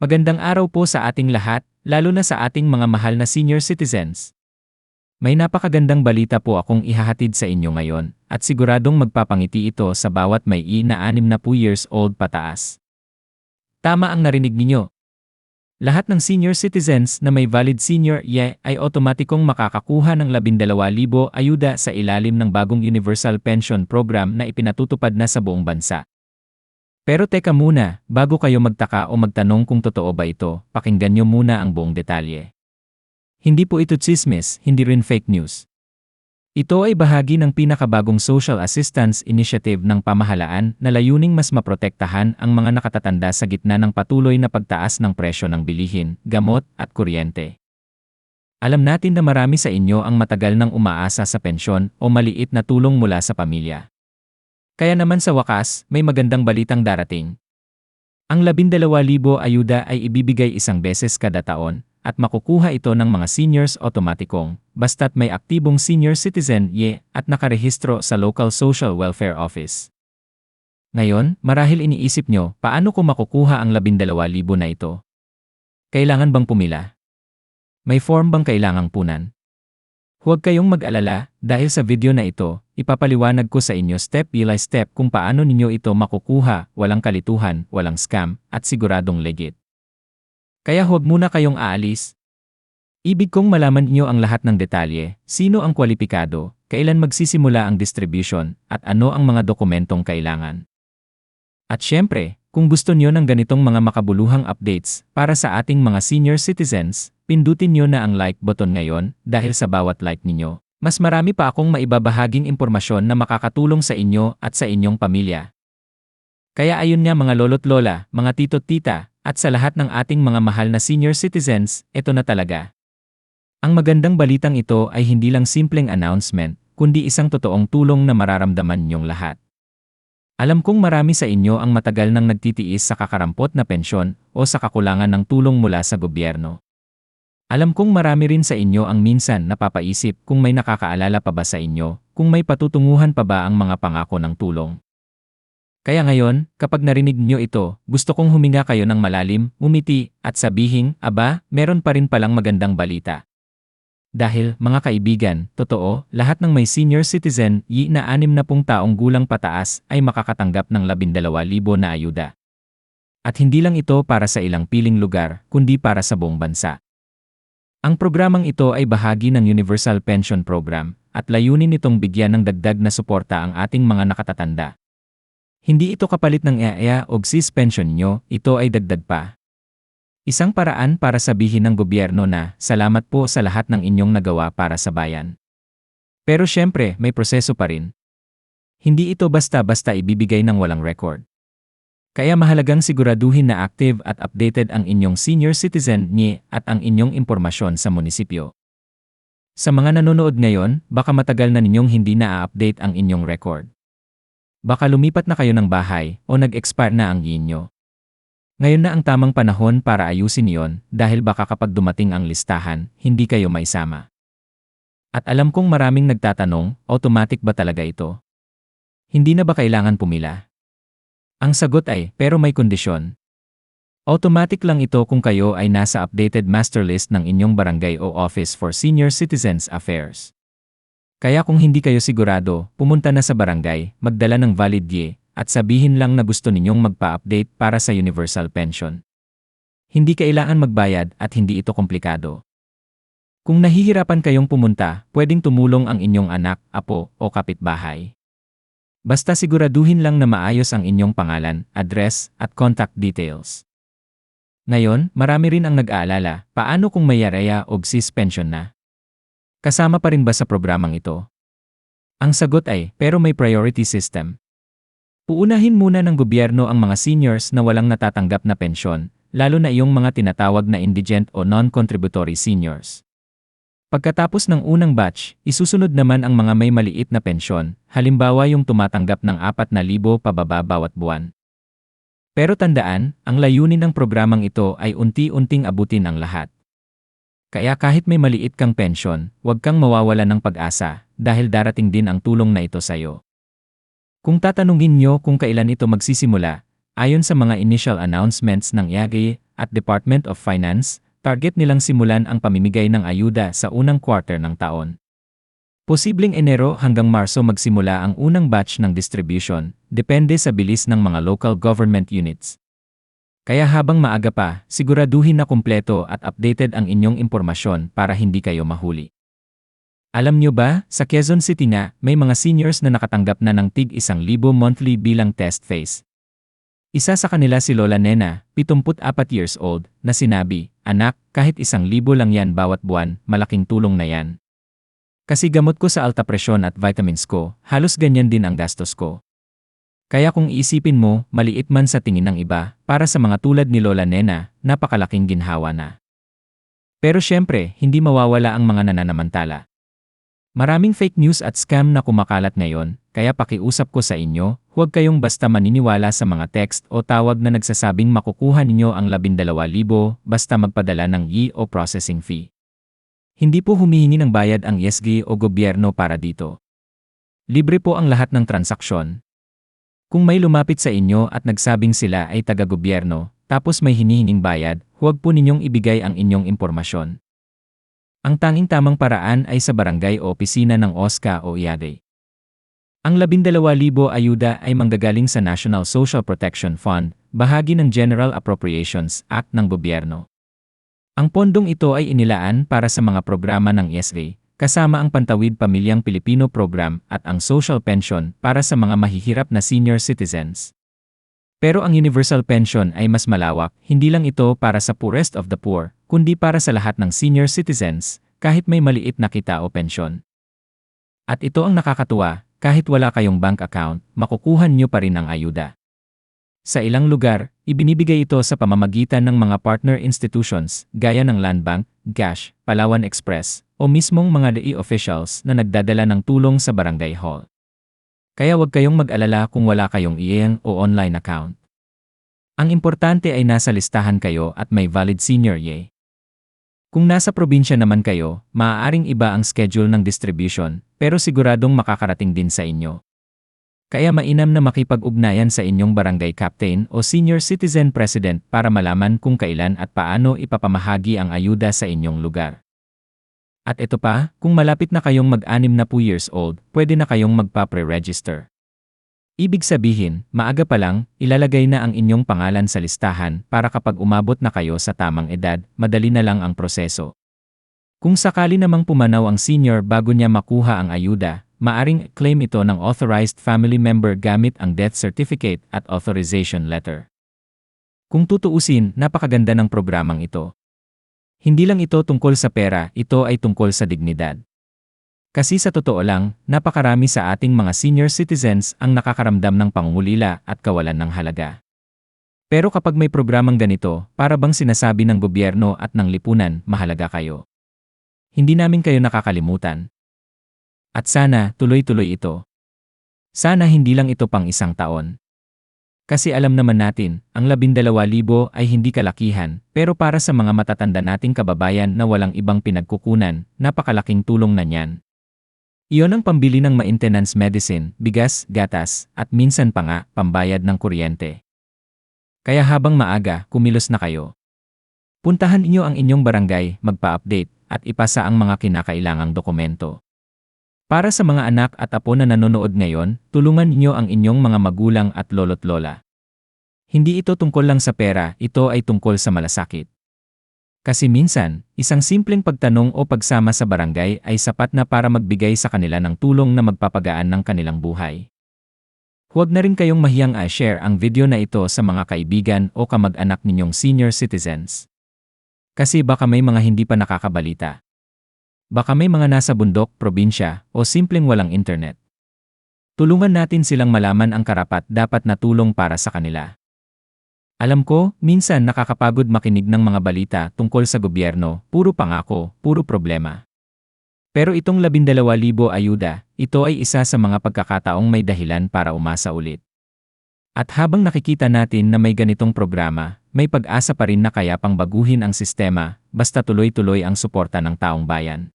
Magandang araw po sa ating lahat, lalo na sa ating mga mahal na senior citizens. May napakagandang balita po akong ihahatid sa inyo ngayon, at siguradong magpapangiti ito sa bawat may i na 6 na po years old pataas. Tama ang narinig ninyo. Lahat ng senior citizens na may valid senior YE ay otomatikong makakakuha ng 12,000 ayuda sa ilalim ng bagong Universal Pension Program na ipinatutupad na sa buong bansa. Pero teka muna, bago kayo magtaka o magtanong kung totoo ba ito, pakinggan nyo muna ang buong detalye. Hindi po ito chismis, hindi rin fake news. Ito ay bahagi ng pinakabagong social assistance initiative ng pamahalaan na layuning mas maprotektahan ang mga nakatatanda sa gitna ng patuloy na pagtaas ng presyo ng bilihin, gamot, at kuryente. Alam natin na marami sa inyo ang matagal nang umaasa sa pensyon o maliit na tulong mula sa pamilya. Kaya naman sa wakas, may magandang balitang darating. Ang 12,000 ayuda ay ibibigay isang beses kada taon, at makukuha ito ng mga seniors otomatikong, basta't may aktibong senior citizen ye at nakarehistro sa local social welfare office. Ngayon, marahil iniisip nyo, paano ko makukuha ang 12,000 na ito? Kailangan bang pumila? May form bang kailangang punan? Huwag kayong mag-alala, dahil sa video na ito, ipapaliwanag ko sa inyo step by step kung paano ninyo ito makukuha, walang kalituhan, walang scam, at siguradong legit. Kaya huwag muna kayong aalis. Ibig kong malaman niyo ang lahat ng detalye, sino ang kwalipikado, kailan magsisimula ang distribution, at ano ang mga dokumentong kailangan. At syempre, kung gusto niyo ng ganitong mga makabuluhang updates para sa ating mga senior citizens, pindutin niyo na ang like button ngayon dahil sa bawat like ninyo. Mas marami pa akong maibabahaging impormasyon na makakatulong sa inyo at sa inyong pamilya. Kaya ayun nga mga lolo't lola, mga tito't tita, at sa lahat ng ating mga mahal na senior citizens, ito na talaga. Ang magandang balitang ito ay hindi lang simpleng announcement, kundi isang totoong tulong na mararamdaman niyong lahat. Alam kong marami sa inyo ang matagal nang nagtitiis sa kakarampot na pensyon o sa kakulangan ng tulong mula sa gobyerno. Alam kong marami rin sa inyo ang minsan napapaisip kung may nakakaalala pa ba sa inyo, kung may patutunguhan pa ba ang mga pangako ng tulong. Kaya ngayon, kapag narinig nyo ito, gusto kong huminga kayo ng malalim, umiti, at sabihin, aba, meron pa rin palang magandang balita. Dahil, mga kaibigan, totoo, lahat ng may senior citizen, yi na anim na pung taong gulang pataas ay makakatanggap ng 12,000 na ayuda. At hindi lang ito para sa ilang piling lugar, kundi para sa buong bansa. Ang programang ito ay bahagi ng Universal Pension Program, at layunin nitong bigyan ng dagdag na suporta ang ating mga nakatatanda. Hindi ito kapalit ng EAEA o GSIS pension nyo, ito ay dagdag pa. Isang paraan para sabihin ng gobyerno na, salamat po sa lahat ng inyong nagawa para sa bayan. Pero syempre, may proseso pa rin. Hindi ito basta-basta ibibigay ng walang record. Kaya mahalagang siguraduhin na active at updated ang inyong senior citizen ni at ang inyong impormasyon sa munisipyo. Sa mga nanonood ngayon, baka matagal na ninyong hindi na-update ang inyong record. Baka lumipat na kayo ng bahay o nag-expire na ang inyo. Ngayon na ang tamang panahon para ayusin iyon dahil baka kapag dumating ang listahan, hindi kayo maisama. At alam kong maraming nagtatanong, automatic ba talaga ito? Hindi na ba kailangan pumila? Ang sagot ay, pero may kondisyon. Automatic lang ito kung kayo ay nasa updated master list ng inyong barangay o Office for Senior Citizens Affairs. Kaya kung hindi kayo sigurado, pumunta na sa barangay, magdala ng valid DIE, at sabihin lang na gusto ninyong magpa-update para sa universal pension. Hindi kailangan magbayad at hindi ito komplikado. Kung nahihirapan kayong pumunta, pwedeng tumulong ang inyong anak, apo, o kapitbahay. Basta siguraduhin lang na maayos ang inyong pangalan, address, at contact details. Ngayon, marami rin ang nag-aalala, paano kung may yareya o GSIS pension na? Kasama pa rin ba sa programang ito? Ang sagot ay, pero may priority system. Uunahin muna ng gobyerno ang mga seniors na walang natatanggap na pensyon, lalo na iyong mga tinatawag na indigent o non-contributory seniors. Pagkatapos ng unang batch, isusunod naman ang mga may maliit na pensyon, halimbawa yung tumatanggap ng 4,000 pababa bawat buwan. Pero tandaan, ang layunin ng programang ito ay unti-unting abutin ang lahat. Kaya kahit may maliit kang pensyon, huwag kang mawawala ng pag-asa, dahil darating din ang tulong na ito sa'yo. Kung tatanungin nyo kung kailan ito magsisimula, ayon sa mga initial announcements ng IAGI at Department of Finance, target nilang simulan ang pamimigay ng ayuda sa unang quarter ng taon. Posibleng Enero hanggang Marso magsimula ang unang batch ng distribution, depende sa bilis ng mga local government units. Kaya habang maaga pa, siguraduhin na kumpleto at updated ang inyong impormasyon para hindi kayo mahuli. Alam nyo ba, sa Quezon City na, may mga seniors na nakatanggap na ng tig isang libo monthly bilang test phase. Isa sa kanila si Lola Nena, 74 years old, na sinabi, Anak, kahit isang libo lang yan bawat buwan, malaking tulong na yan. Kasi gamot ko sa alta presyon at vitamins ko, halos ganyan din ang gastos ko. Kaya kung iisipin mo, maliit man sa tingin ng iba, para sa mga tulad ni Lola Nena, napakalaking ginhawa na. Pero syempre, hindi mawawala ang mga nananamantala. Maraming fake news at scam na kumakalat ngayon, kaya pakiusap ko sa inyo, huwag kayong basta maniniwala sa mga text o tawag na nagsasabing makukuha ninyo ang 12,000 basta magpadala ng e o processing fee. Hindi po humihingi ng bayad ang ESG o gobyerno para dito. Libre po ang lahat ng transaksyon, kung may lumapit sa inyo at nagsabing sila ay taga-gobyerno, tapos may hinihinging bayad, huwag po ninyong ibigay ang inyong impormasyon. Ang tanging tamang paraan ay sa barangay o opisina ng OSCA o IADE. Ang 12,000 ayuda ay manggagaling sa National Social Protection Fund, bahagi ng General Appropriations Act ng gobyerno. Ang pondong ito ay inilaan para sa mga programa ng ESA, kasama ang Pantawid Pamilyang Pilipino Program at ang Social Pension para sa mga mahihirap na senior citizens. Pero ang Universal Pension ay mas malawak, hindi lang ito para sa poorest of the poor, kundi para sa lahat ng senior citizens, kahit may maliit na kita o pensyon. At ito ang nakakatuwa, kahit wala kayong bank account, makukuha nyo pa rin ang ayuda. Sa ilang lugar, ibinibigay ito sa pamamagitan ng mga partner institutions gaya ng Land Bank, GASH, Palawan Express, o mismong mga DE officials na nagdadala ng tulong sa barangay hall. Kaya huwag kayong mag-alala kung wala kayong IEN o online account. Ang importante ay nasa listahan kayo at may valid senior YE. Kung nasa probinsya naman kayo, maaaring iba ang schedule ng distribution, pero siguradong makakarating din sa inyo. Kaya mainam na makipag-ugnayan sa inyong barangay captain o senior citizen president para malaman kung kailan at paano ipapamahagi ang ayuda sa inyong lugar. At ito pa, kung malapit na kayong mag-anim na po years old, pwede na kayong magpa-pre-register. Ibig sabihin, maaga pa lang, ilalagay na ang inyong pangalan sa listahan para kapag umabot na kayo sa tamang edad, madali na lang ang proseso. Kung sakali namang pumanaw ang senior bago niya makuha ang ayuda, maaring claim ito ng authorized family member gamit ang death certificate at authorization letter. Kung tutuusin, napakaganda ng programang ito. Hindi lang ito tungkol sa pera, ito ay tungkol sa dignidad. Kasi sa totoo lang, napakarami sa ating mga senior citizens ang nakakaramdam ng pangungulila at kawalan ng halaga. Pero kapag may programang ganito, para bang sinasabi ng gobyerno at ng lipunan, mahalaga kayo. Hindi namin kayo nakakalimutan. At sana, tuloy-tuloy ito. Sana hindi lang ito pang isang taon. Kasi alam naman natin, ang 12,000 ay hindi kalakihan, pero para sa mga matatanda nating kababayan na walang ibang pinagkukunan, napakalaking tulong na niyan. Iyon ang pambili ng maintenance medicine, bigas, gatas, at minsan pa nga, pambayad ng kuryente. Kaya habang maaga, kumilos na kayo. Puntahan inyo ang inyong barangay, magpa-update, at ipasa ang mga kinakailangang dokumento. Para sa mga anak at apo na nanonood ngayon, tulungan niyo ang inyong mga magulang at lolo't lola. Hindi ito tungkol lang sa pera, ito ay tungkol sa malasakit. Kasi minsan, isang simpleng pagtanong o pagsama sa barangay ay sapat na para magbigay sa kanila ng tulong na magpapagaan ng kanilang buhay. Huwag na rin kayong mahiyang i-share ang video na ito sa mga kaibigan o kamag-anak ninyong senior citizens. Kasi baka may mga hindi pa nakakabalita. Baka may mga nasa bundok, probinsya, o simpleng walang internet. Tulungan natin silang malaman ang karapat dapat na tulong para sa kanila. Alam ko, minsan nakakapagod makinig ng mga balita tungkol sa gobyerno, puro pangako, puro problema. Pero itong 12,000 ayuda, ito ay isa sa mga pagkakataong may dahilan para umasa ulit. At habang nakikita natin na may ganitong programa, may pag-asa pa rin na kaya pang baguhin ang sistema, basta tuloy-tuloy ang suporta ng taong bayan.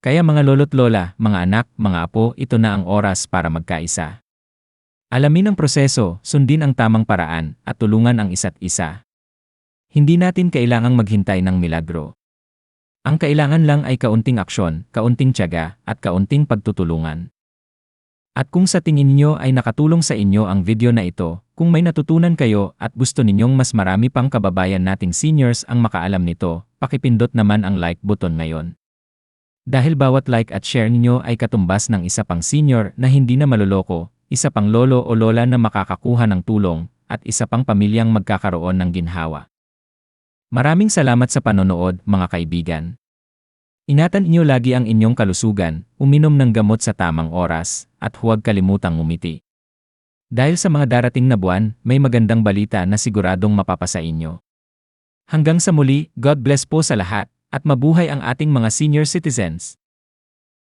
Kaya mga lolo't lola, mga anak, mga apo, ito na ang oras para magkaisa. Alamin ang proseso, sundin ang tamang paraan, at tulungan ang isa't isa. Hindi natin kailangang maghintay ng milagro. Ang kailangan lang ay kaunting aksyon, kaunting tiyaga, at kaunting pagtutulungan. At kung sa tingin niyo ay nakatulong sa inyo ang video na ito, kung may natutunan kayo at gusto ninyong mas marami pang kababayan nating seniors ang makaalam nito, pakipindot naman ang like button ngayon. Dahil bawat like at share ninyo ay katumbas ng isa pang senior na hindi na maluloko, isa pang lolo o lola na makakakuha ng tulong, at isa pang pamilyang magkakaroon ng ginhawa. Maraming salamat sa panonood, mga kaibigan. Ingatan inyo lagi ang inyong kalusugan, uminom ng gamot sa tamang oras, at huwag kalimutang umiti. Dahil sa mga darating na buwan, may magandang balita na siguradong mapapasa inyo. Hanggang sa muli, God bless po sa lahat, at mabuhay ang ating mga senior citizens.